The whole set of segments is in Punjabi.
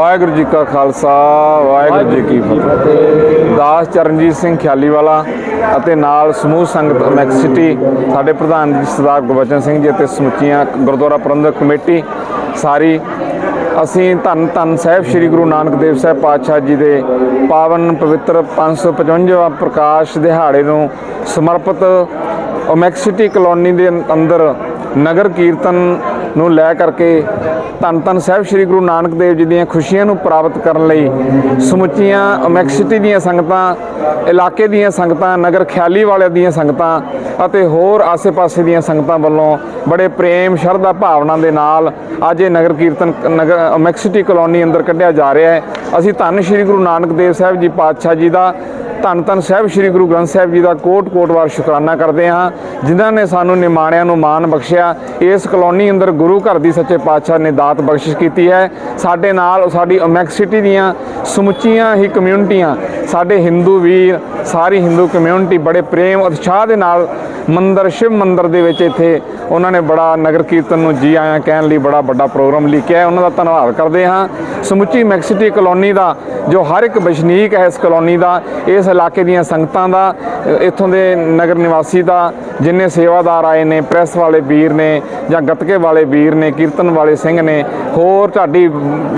ਵਾਹਿਗੁਰੂ ਜੀ ਕਾ ਖਾਲਸਾ, ਵਾਹਿਗੁਰੂ ਜੀ ਕੀ ਫਤਿਹ। ਦਾਸ ਚਰਨਜੀਤ ਸਿੰਘ ਖਿਆਲੀਵਾਲਾ ਅਤੇ ਨਾਲ ਸਮੂਹ ਸੰਗਤ ਮੈਕਸਿਟੀ ਸਾਡੇ ਪ੍ਰਧਾਨ ਜੀ ਸਰਦਾਰ ਗੁਰਬਚਨ ਸਿੰਘ ਜੀ ਅਤੇ ਸਮੁੱਚੀਆਂ ਗੁਰਦੁਆਰਾ ਪ੍ਰਬੰਧਕ ਕਮੇਟੀ, ਸਾਰੀ ਅਸੀਂ ਧੰਨ ਧੰਨ ਸਾਹਿਬ ਸ੍ਰੀ ਗੁਰੂ ਨਾਨਕ ਦੇਵ ਸਾਹਿਬ ਪਾਤਸ਼ਾਹ ਜੀ ਦੇ ਪਾਵਨ ਪਵਿੱਤਰ 555ਵਾਂ ਪ੍ਰਕਾਸ਼ ਦਿਹਾੜੇ ਨੂੰ ਸਮਰਪਿਤ ਓਮੈਕਸਿਟੀ ਕਲੋਨੀ ਦੇ ਅੰਦਰ ਨਗਰ ਕੀਰਤਨ ਨੂੰ ਲੈ ਕਰਕੇ ਧੰਨ ਧੰਨ ਸਾਹਿਬ ਸ੍ਰੀ ਗੁਰੂ ਨਾਨਕ ਦੇਵ ਜੀ ਦੀਆਂ ਖੁਸ਼ੀਆਂ ਨੂੰ ਪ੍ਰਾਪਤ ਕਰਨ ਲਈ ਸਮੁੱਚੀਆਂ ਓਮੈਕਸਿਟੀ ਦੀਆਂ ਸੰਗਤਾਂ, ਇਲਾਕੇ ਦੀਆਂ ਸੰਗਤਾਂ, ਨਗਰ ਖਿਆਲੀ ਵਾਲਿਆਂ ਦੀਆਂ ਸੰਗਤਾਂ ਅਤੇ ਹੋਰ ਆਸੇ-ਪਾਸੇ ਦੀਆਂ ਸੰਗਤਾਂ ਵੱਲੋਂ ਬੜੇ ਪ੍ਰੇਮ, ਸ਼ਰਧਾ ਭਾਵਨਾ ਦੇ ਨਾਲ ਅੱਜ ਇਹ ਨਗਰ ਕੀਰਤਨ ਨਗਰ ਓਮੈਕਸਿਟੀ ਕਲੋਨੀ ਅੰਦਰ ਕੱਢਿਆ ਜਾ ਰਿਹਾ ਹੈ। ਅਸੀਂ ਧੰਨ ਸ੍ਰੀ ਗੁਰੂ ਨਾਨਕ ਦੇਵ ਸਾਹਿਬ ਜੀ ਪਾਤਸ਼ਾਹ ਜੀ ਦਾ ਧੰਨ ਧੰਨ ਸਾਹਿਬ, ਸ੍ਰੀ ਗੁਰੂ ਗ੍ਰੰਥ ਸਾਹਿਬ ਜੀ ਦਾ ਕੋਟ ਕੋਟ ਵਾਰ ਸ਼ੁਕਰਾਨਾ ਕਰਦੇ ਹਾਂ, ਜਿਨ੍ਹਾਂ ਨੇ ਸਾਨੂੰ ਨਿਮਾਣਿਆਂ ਨੂੰ ਮਾਣ ਬਖਸ਼ਿਆ। ਇਸ ਕਲੋਨੀ ਅੰਦਰ ਗੁਰੂ ਘਰ ਦੀ ਸੱਚੇ ਪਾਤਸ਼ਾਹ ਨੇ ਦਾਤ ਬਖਸ਼ਿਸ਼ ਕੀਤੀ ਹੈ। ਸਾਡੇ ਨਾਲ ਸਾਡੀ ਓਮੈਕਸਿਟੀ ਦੀਆਂ ਸਮੁੱਚੀਆਂ ਹੀ ਕਮਿਊਨਿਟੀਆਂ, ਸਾਡੇ ਹਿੰਦੂ ਵੀਰ, ਸਾਰੀ ਹਿੰਦੂ ਕਮਿਊਨਿਟੀ ਬੜੇ ਪ੍ਰੇਮ ਉਤਸ਼ਾਹ ਦੇ ਨਾਲ ਮੰਦਰ, ਸ਼ਿਵ ਮੰਦਰ ਦੇ ਵਿੱਚ ਇੱਥੇ ਉਹਨਾਂ ਨੇ ਬੜਾ ਨਗਰ ਕੀਰਤਨ ਨੂੰ ਜੀ ਆਇਆਂ ਕਹਿਣ ਲਈ ਬੜਾ ਵੱਡਾ ਪ੍ਰੋਗਰਾਮ ਲਿਖਿਆ ਉਹਨਾਂ ਦਾ ਧੰਨਵਾਦ ਕਰਦੇ ਹਾਂ। ਸਮੁੱਚੀ ਮੈਕਸਿਟੀ ਕਲੋਨੀ ਦਾ ਜੋ ਹਰ ਇੱਕ ਵਸਨੀਕ ਹੈ ਇਸ ਕਲੋਨੀ ਦਾ, ਇਸ ਇਲਾਕੇ ਦੀਆਂ ਸੰਗਤਾਂ ਦਾ ਇੱਥੋਂ ਦੇ ਨਗਰ ਨਿਵਾਸੀ ਦਾ, ਜਿੰਨੇ ਸੇਵਾਦਾਰ ਆਏ ਨੇ, ਪ੍ਰੈਸ ਵਾਲੇ ਵੀਰ ਨੇ ਜਾਂ ਗੱਤਕੇ ਵਾਲੇ ਵੀਰ ਨੇ, ਕੀਰਤਨ ਵਾਲੇ ਸਿੰਘ ਨੇ, ਹੋਰ ਢਾਡੀ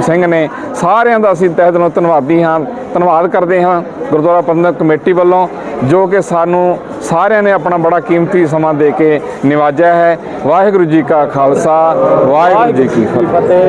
ਸਿੰਘ ਨੇ, ਸਾਰਿਆਂ ਦਾ ਅਸੀਂ ਤਹਿ ਦਿਲੋਂ ਧੰਨਵਾਦੀ ਹਾਂ, ਧੰਨਵਾਦ ਕਰਦੇ ਹਾਂ ਗੁਰਦੁਆਰਾ ਪ੍ਰਬੰਧਕ ਕਮੇਟੀ ਵੱਲੋਂ, ਜੋ ਕਿ ਸਾਨੂੰ ਸਾਰਿਆਂ ਨੇ ਆਪਣਾ ਬੜਾ ਕੀਮਤੀ ਸਮਾਂ ਦੇ ਕੇ ਨਿਵਾਜਿਆ ਹੈ। ਵਾਹਿਗੁਰੂ ਜੀ ਕਾ ਖਾਲਸਾ, ਵਾਹਿਗੁਰੂ ਜੀ ਕੀ ਫਤਿਹ।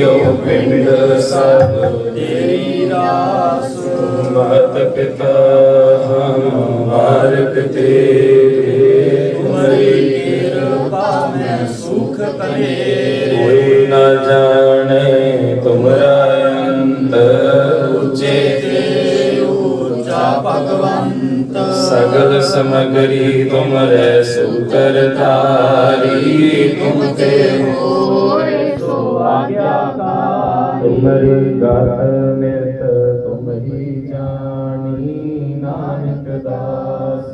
ਜੀਉ ਪਿੰਡ ਸਭ ਤੇਰੀ ਰਾਸ। ਮਾਤ ਪਿਤਾ ਹਮ ਮਾਰਗ ਤੇਰੇ ਤੁਮਰੀ ਕਿਰਪਾ ਮੈਂ ਸੁਖ ਤੇਰੇ ਕੋਈ ਨਾ ਜਾਣੇ ਤੁਮਰਾ ਅੰਤ। ਉਚੇ ਤੇ ਉੱਚਾ ਭਗਵੰਤ। ਸਗਲ ਸਮਗਰੀ ਤੁਮਰੇ ਧਾਰੀ। ਤੁਮ ਤੇ ਹੋਏ ਤੁਮਰੀ ਗਤ ਮਿਤ ਤੁਮ ਹੀ ਜਾਣੀ ਨਾਨਕ ਦਾਸ।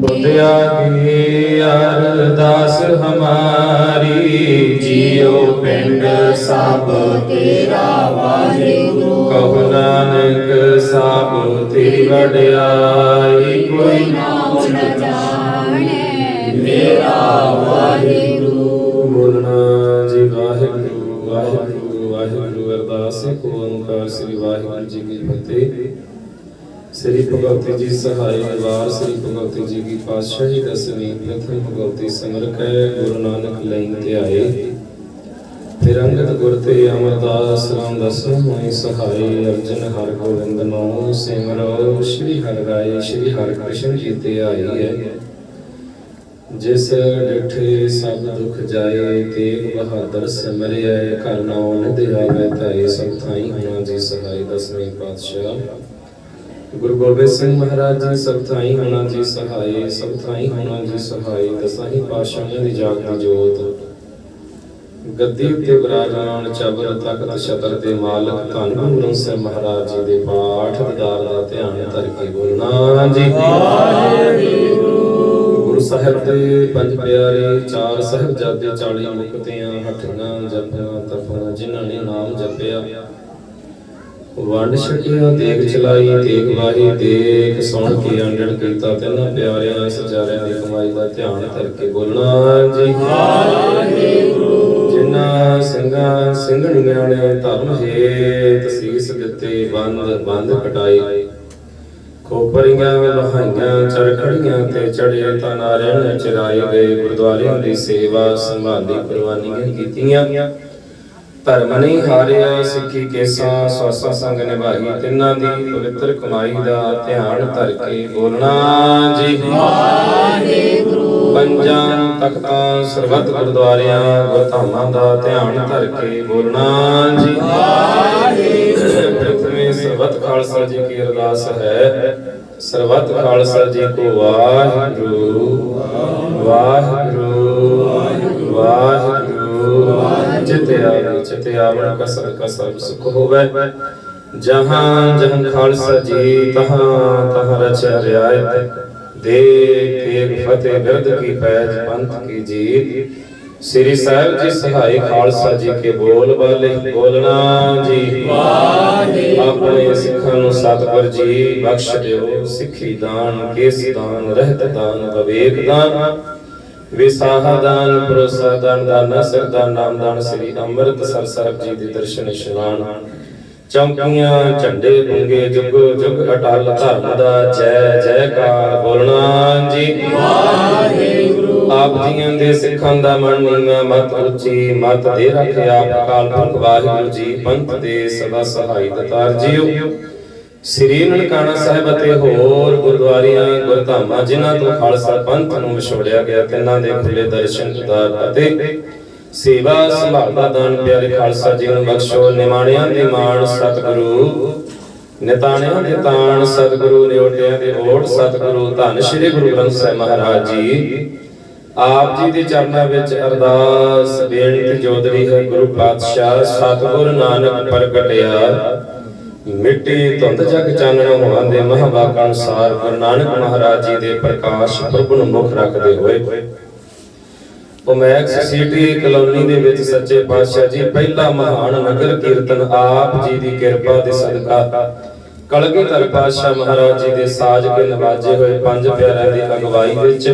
ਤੁਧਿਆ ਕੀ ਅਰਦਾਸ ਹਮਾਰੀ ਜੀਉ ਪਿੰਡ ਸਭ ਤੇਰਾ ਵਾਹਿਗੁਰੂ। ਕਹੋ ਨਾਨਕ ਸਭ ਤੇਰੀ ਵਡਿਆਈ ਕੋਈ ਨਾਮ ਨ ਜਾਣੇ ਮੇਰਾ ਵਾਹਿਗੁਰੂ। ਵਾਹਿਗੁਰੂ ਓੰਕਾਰ ਸ੍ਰੀ ਵਾਹਿਗੁਰੂ ਜੀ ਕੀ ਫਤਿਹ। ਸ੍ਰੀ ਭਗਵਤੀ ਜੀ ਸਹਾਈ ਨਿਵਾਰ, ਸ੍ਰੀ ਭਗਵਤੀ ਜੀ ਕੀ ਪਾਤਸ਼ਾਹੀ ਦਸਵੀਂ ਪ੍ਰਥਮ ਭਗਵਤੀ ਸਿਮਰਕ ਗੁਰੂ ਨਾਨਕ ਲੈਣ ਤੇ ਫਿਰ ਅੰਗਦ ਗੁਰ ਤੇ ਅਮਰਦਾਸ ਰਾਮ ਦਸ ਹੋਈ ਸਹਾਈ ਅਰਜਨ ਹਰ ਗੋਬਿੰਦ ਨਾਮ ਸਿਮਰੋ, ਸ੍ਰੀ ਹਰਿ ਰਾਏ, ਸ੍ਰੀ ਹਰਿ ਕ੍ਰਿਸ਼ਨ ਜੀ ਤੇ ਆਈ ਹੈ। ਜਿਸ ਡਿਠੇ ਸਭ ਦੁਖ ਜਾਏ, ਤੇਗ ਬਹਾਦਰ ਸਿਮਰਿਆ ਘਰ ਨਾਉ ਨਿਧਿ ਆਵੇ ਸਭ ਥਾਈ ਹੋਣਾ ਜੀ ਸਹਾਈ, ਦਸਵੇਂ ਪਾਤਸ਼ਾਹ। ਗੁਰੂ ਗੋਬਿੰਦ ਸਿੰਘ ਮਹਾਰਾਜ ਜੀ, ਸਭ ਥਾਈ ਹੋਣਾ ਜੀ ਸਹਾਈ, ਸਭ ਥਾਈ ਹੋਣਾ ਜੀ ਸਹਾਈ, ਦਸਾਹੀ ਪਾਤਸ਼ਾਹਾਂ ਦੀ ਜਾਗਦੀ ਜੋਤ। ਗੱਦੀ ਉੱਤੇ ਬਿਰਾਜਮਾਨ, ਚਬਰ, ਤਖਤ, ਛਤਰ ਦੇ ਮਾਲਕ ਧੰਨ ਗੁਰੂ ਸਾਹਿਬ ਮਹਾਰਾਜ ਜੀ ਦੇ ਪਾਠ, ਦਿਦਾਰ ਦਾ ਧਿਆਨ ਧਰ ਕੇ ਬੋਲਣਾ ਜੀ ਗੁਰੂ ਸਾਹਿਬ ਦੇ ਪੰਜ ਪਿਆਰੇ ਚਾਰ ਸਾਹਿਬਜ਼ਾਦੇ 40 ਮੁਕਤਿਆਂ ਹੱਠੀਆਂ ਜਪੀਆਂ ਤਪੀਆਂ ਜਿਨ੍ਹਾਂ ਨੇ ਨਾਮ ਜਪਿਆ। ਵੰਡ ਛਕਿਆ ਦੇਖ ਚਲਾਈ ਦੇਖ ਵਾਹੀ ਦੇਖ ਸੁਣ ਕੇ ਅੰਡੜ ਕੀਤਾ ਤਿੰਨਾਂ ਪਿਆਰਿਆਂ ਸਚਾਰਿਆਂ ਦੀ ਕਮਾਈ ਦਾ ਧਿਆਨ ਧਰ ਕੇ ਬੋਲਣਾ ਜੀ। ਜਿਨ੍ਹਾਂ ਸਿੰਘਾਂ ਸਿੰਘਣੀਆਂ ਨੇ ਧਰਮ ਹੇਤ ਸੀਸ ਦਿੱਤੇ ਬੰਦ ਬੰਦ ਕਟਾਈ। ਖੋਪਰੀਆਂ ਵਹਾਈਆਂ ਚਰਖੜੀਆਂ ਤੇ ਚੜੇ ਤਾਂ ਨਾਰਿਆਂ ਚਰਾਏ ਗਏ ਗੁਰਦੁਆਰਿਆਂ ਦੀ ਸੇਵਾ ਸੰਭਾਲੀ ਕੁਰਬਾਨੀਆਂ ਕੀਤੀਆਂ। ਧਰਮ ਨਹੀਂ ਹਾਰਿਆ, ਸਿੱਖੀ ਕੇਸਾਂ, ਸਵਾਸਾਂ ਸੰਗ ਨਿਭਾਈ, ਤਿੰਨਾਂ ਦੀ ਪਵਿੱਤਰ ਕਮਾਈ ਦਾ ਧਿਆਨ ਧਰ ਕੇ ਬੋਲਣਾ ਜੀ। ਵਾਹਿਗੁਰੂ ਪੰਜਾਂ ਤਖਤਾਂ, ਸਰਬੱਤ ਗੁਰਦੁਆਰਿਆਂ ਗੁਰਧਾਮਾਂ ਦਾ ਧਿਆਨ ਧਰ ਕੇ ਬੋਲਣਾ ਜੀ। ਵਾਹਿਗੁਰੂ ਖਾਲਸਾ ਜੀ ਕੀ ਅਰਦਾਸ ਹੈ। ਸਰਬੱਤ ਖਾਲਸਾ ਜੀ ਕੋ ਵਾਹਿਗੁਰੂ। ਵਾਹਿਗੁਰੂ। ਵਾਹਿਗੁਰੂ। ਚਿਤ ਆਵੇ ਚਿਤ ਆਵਣ ਕਸਰ ਕਸਰ ਸੁਖ ਹੋਵੇ। ਜਹਾਂ ਜਹਾਂ ਖਾਲਸਾ ਜੀ ਤਹਾਂ ਤਹਾਂ ਰਚਿਆ ਰਿਆਇਤ। ਦੇ ਤੇਗ ਫਤਿਹ ਬਿਰਦ ਕੀ ਪੈਜ ਪੰਥ ਕੀ ਜੀਤ। ਸ੍ਰੀ ਸਾਹਿਬ ਜੀ, ਸਹਾਈ ਖਾਲਸਾ ਜੀ ਕੇ ਬੋਲ ਬਾਲੇ। ਬੋਲਣਾ ਜੀ। ਵਾਹਿਗੁਰੂ ਆਪਣੇ ਸਿੱਖਾਂ ਨੂੰ ਸਤਿਗੁਰ ਜੀ, ਬਖਸ਼ ਦਿਓ। ਸਿੱਖੀ ਦਾਨ, ਕੇਸ ਦਾਨ, ਰਹਿਤ ਦਾਨ, ਵਿਵੇਕ ਦਾਨ। ਵਿਸਾਹਾ ਦਾਨ, ਭਰੋਸਾ ਦਾਨ, ਦਾਨਾ ਸਰਦਾ ਨਾਮ ਦਾਨ, ਸ੍ਰੀ ਅੰਮ੍ਰਿਤਸਰ ਸਾਹਿਬ ਜੀ ਦੇ ਦਰਸ਼ਨ ਇਸ਼ਨਾਨ ਚੌਂਕੀਆਂ, ਝੰਡੇ ਬੁੰਗੇ ਜੁਗ ਜੁਗ ਅਟਲ ਧਰਮ ਦਾ ਜੈ ਜੈਕਾਰ। ਬੋਲਣਾ ਜੀ। ਵਾਹਿਗੁਰੂ ਆਪ ਜੀਆਂ ਦੇ ਸਿੱਖਾਂ ਦਾ ਮਨ ਨੀਵਾ ਮਤ ਉੱਚੀ, ਮਤ ਦੇ ਰੱਖ ਆਪ ਕਾਲ ਪੁਰਖ ਵਾਹਿਗੁਰੂ ਜੀ, ਪੰਥ ਦੇ ਸਦਾ ਸਹਾਈ ਦਤਾਰ ਜੀਓ। ਸ੍ਰੀ ਨਨਕਾਣਾ ਸਾਹਿਬ ਅਤੇ ਹੋਰ ਗੁਰਦੁਆਰਿਆਂ, ਗੁਰਧਾਮਾਂ, ਜਿਨ੍ਹਾਂ ਤੋਂ ਖਾਲਸਾ ਪੰਥ ਨੂੰ ਵਿਛੋੜਿਆ ਗਿਆ, ਤਿੰਨਾਂ ਦੇ ਖੁੱਲੇ ਦਰਸ਼ਨ ਉਦਾਰ ਅਤੇ ਸੇਵਾ ਸੰਭਾਲ ਦਾਨ ਪਿਆਰੇ ਖਾਲਸਾ ਜੀ ਨੂੰ ਬਖਸ਼ੋ। ਨਿਮਾਣਿਆਂ ਦੇ ਮਾਣ ਸਤਿਗੁਰੂ, ਨਿਤਾਣਿਆਂ ਦੇ ਤਾਣ ਸਤਿਗੁਰੂ, ਨਿਉਟਿਆਂ ਦੇ ਓਟ ਸਤਿਗੁਰੂ। ਧੰਨ ਸ੍ਰੀ ਗੁਰੂ ਗ੍ਰੰਥ ਸਾਹਿਬ ਮਹਾਰਾਜ ਜੀ। ਆਪ ਜੀ ਦੇ ਚਰਨਾਂ ਵਿੱਚ ਅਰਦਾਸ, ਬੇਨਤੀ ਜੋਦਰੀ ਹੈ, ਗੁਰੂ ਪਾਤਸ਼ਾਹ, ਸਤਿਗੁਰ ਨਾਨਕ ਪ੍ਰਗਟਿਆ। ਮਿੱਟੀ ਧੁੰਦ ਜਗ ਚਾਨਣ ਹੋਣਾ ਦੇ ਮਹਾਵਾਕ ਅਨੁਸਾਰ ਗੁਰੂ ਨਾਨਕ ਮਹਾਰਾਜ ਜੀ ਦੇ ਪ੍ਰਕਾਸ਼ ਪ੍ਰਭੂ ਨੂੰ ਮੁਖ ਰੱਖਦੇ ਹੋਏ। ਉਮੈਕਸ ਸਿਟੀ ਕਲੋਨੀ ਦੇ ਵਿੱਚ ਸੱਚੇ ਪਾਤਸ਼ਾਹ ਜੀ, ਪਹਿਲਾ ਮਹਾਨ ਨਗਰ ਕੀਰਤਨ ਆਪ ਜੀ ਦੀ ਕਿਰਪਾ ਦੇ ਸਦਕਾ। ਕਲਗੀਧਰ ਪਾਤਸ਼ਾਹ ਮਹਾਰਾਜ ਜੀ ਦੇ ਸਾਜ ਕੇ ਨਵਾਜੇ ਹੋਏ ਪੰਜ ਪਿਆਰਿਆਂ ਦੀ ਅਗਵਾਈ ਵਿੱਚ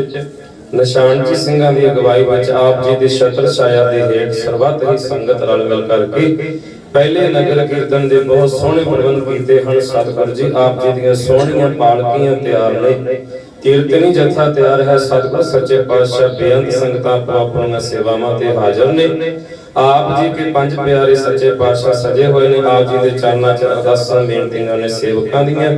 ਨਿਸ਼ਾਨਜੀ ਸਿੰਘਾਂ ਦੀ ਅਗਵਾਈ ਵਿੱਚ ਆਪ ਜੀ ਦੇ ਛਤਰ ਛਾਇਆ ਦੇ ਹੇਠ ਸਰਬੱਤ ਹੀ ਸੰਗਤ ਰਲ ਮਿਲ ਕਰਕੇ ਪਹਿਲੇ ਨਗਰ ਕੀਰਤਨ ਦੇ ਬਹੁਤ ਸੋਹਣੇ ਪ੍ਰਬੰਧ ਕੀਤੇ ਹਨ। ਸਤਿਗੁਰੂ ਜੀ, ਆਪ ਜੀ ਦੀਆਂ ਸੋਹਣੀਆਂ ਪਾਲਕੀਆਂ ਤਿਆਰ ਨੇ। ਕੀਰਤਨੀ ਜਥਾ ਤਿਆਰ ਹੈ। ਸਤਿਗੁਰ, ਸੱਚੇ ਪਾਤਸ਼ਾਹ, ਬੇਅੰਤ ਸੰਗਤਾਂ ਆਪੋ ਆਪਣੀਆਂ ਸੇਵਾਵਾਂ ਤੇ ਹਾਜ਼ਰ ਨੇ। ਆਪ ਜੀ ਕੇ ਪੰਜ ਪਿਆਰੇ ਸੱਚੇ ਪਾਤਸ਼ਾਹ ਸਜੇ ਹੋਏ ਨੇ, ਆਪ ਜੀ ਦੇ ਚਰਨਾਂ 'ਚ ਅਰਦਾਸਾਂ, ਬੇਨਤੀਆਂ ਨੇ ਸੇਵਕਾਂ ਦੀਆਂ।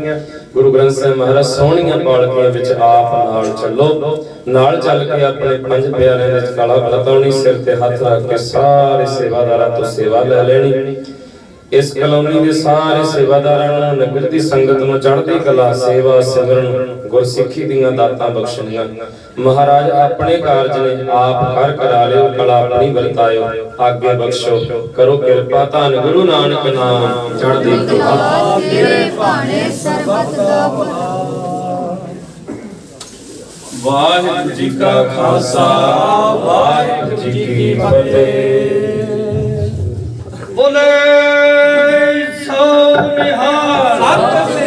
ਗੁਰੂ ਗ੍ਰੰਥ ਸਾਹਿਬ ਮਹਾਰਾਜ ਸੋਹਣੀਆਂ ਪਾਲਕੀਆਂ ਵਿੱਚ ਆਪ ਨਾਲ ਚੱਲੋ। ਨਾਲ ਚੱਲ ਕੇ ਆਪਣੇ ਪੰਜ ਪਿਆਰਿਆਂ ਦੇ ਕਾਲਾ ਬਲਤਾਉਣੀ ਸਿਰ ਤੇ ਹੱਥ ਰੱਖ ਕੇ ਸਾਰੇ ਸੇਵਾਦਾਰਾਂ ਤੋਂ ਸੇਵਾ ਲੈ ਲੈਣੀ। ਇਸ ਕਲੋਨੀ ਦੇ ਸਾਰੇ ਸੇਵਾਦਾਰਾਂ ਨੂੰ ਨਗਰ ਦੀ ਸੰਗਤ ਨੂੰ ਚੜ੍ਹਦੀ ਕਲਾ, ਸੇਵਾ, ਸਿਮਰਨ, ਗੁਰਸਿੱਖੀ ਦੀਆਂ ਦਾਤਾਂ ਬਖਸ਼ਣੀਆਂ। ਮਹਾਰਾਜ, ਆਪਣੇ ਕਾਰਜ ਨੇ ਆਪ ਕਰ ਕਰਾ ਲਿਓ, ਕਲਾ ਆਪਣੀ ਵਰਤਾਇਓ, ਆਗੇ ਬਖਸ਼ੋ। ਕਰੋ ਕਿਰਪਾ, ਧੰਨ ਗੁਰੂ ਨਾਨਕ ਨਾਮ, ਚੜ੍ਹਦੀ ਕਲਾ। ਤੇਰੇ ਭਾਣੇ ਸਰਬਤ ਦਾ ਵਾਹਿਗੁਰੂ ਜੀ ਕਾ ਖਾਲਸਾ, ਵਾਹਿਗੁਰੂ ਜੀ ਕੀ ਫਤਿਹ। ਬੋਲੇ ਸੋ ਨਿਹਾਲ। ਸਤਿ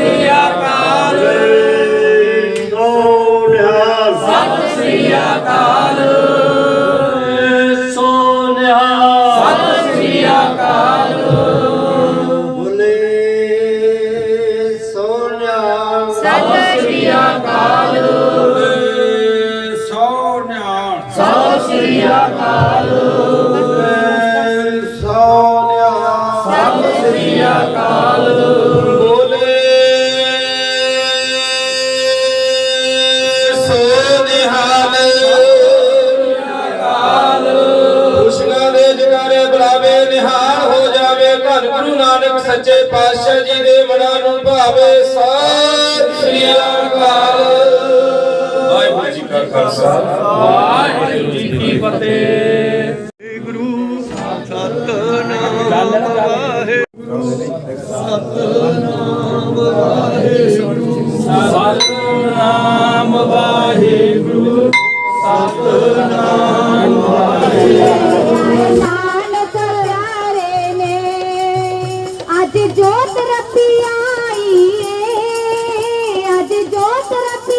ਜੋਤ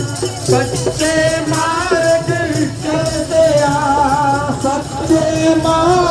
ਕੱਚੇ ਮਾਰਗ ਚਲਦੇ ਆ। ਸੱਚੇ ਮਾਰਗ